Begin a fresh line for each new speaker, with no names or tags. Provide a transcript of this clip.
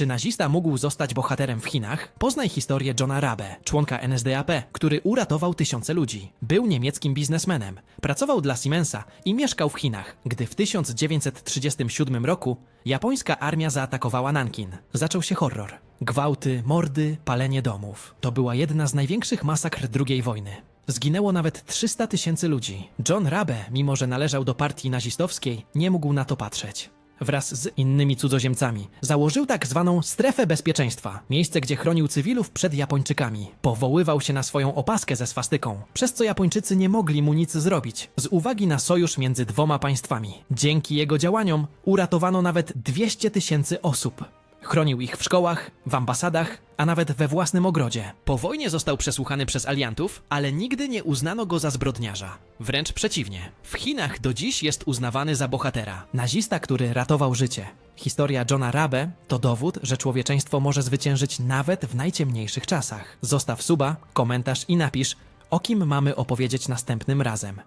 Czy nazista mógł zostać bohaterem w Chinach? Poznaj historię Johna Rabe, członka NSDAP, który uratował tysiące ludzi. Był niemieckim biznesmenem, pracował dla Siemensa i mieszkał w Chinach, gdy w 1937 roku japońska armia zaatakowała Nankin. Zaczął się horror. Gwałty, mordy, palenie domów. To była jedna z największych masakr II wojny. Zginęło nawet 300 tysięcy ludzi. John Rabe, mimo że należał do partii nazistowskiej, nie mógł na to patrzeć. Wraz z innymi cudzoziemcami założył tak zwaną strefę bezpieczeństwa, miejsce, gdzie chronił cywilów przed Japończykami. Powoływał się na swoją opaskę ze swastyką, przez co Japończycy nie mogli mu nic zrobić, z uwagi na sojusz między dwoma państwami. Dzięki jego działaniom uratowano nawet 200 tysięcy osób. Chronił ich w szkołach, w ambasadach, a nawet we własnym ogrodzie. Po wojnie został przesłuchany przez aliantów, ale nigdy nie uznano go za zbrodniarza. Wręcz przeciwnie. W Chinach do dziś jest uznawany za bohatera. Nazista, który ratował życie. Historia Johna Rabe to dowód, że człowieczeństwo może zwyciężyć nawet w najciemniejszych czasach. Zostaw suba, komentarz i napisz, o kim mamy opowiedzieć następnym razem.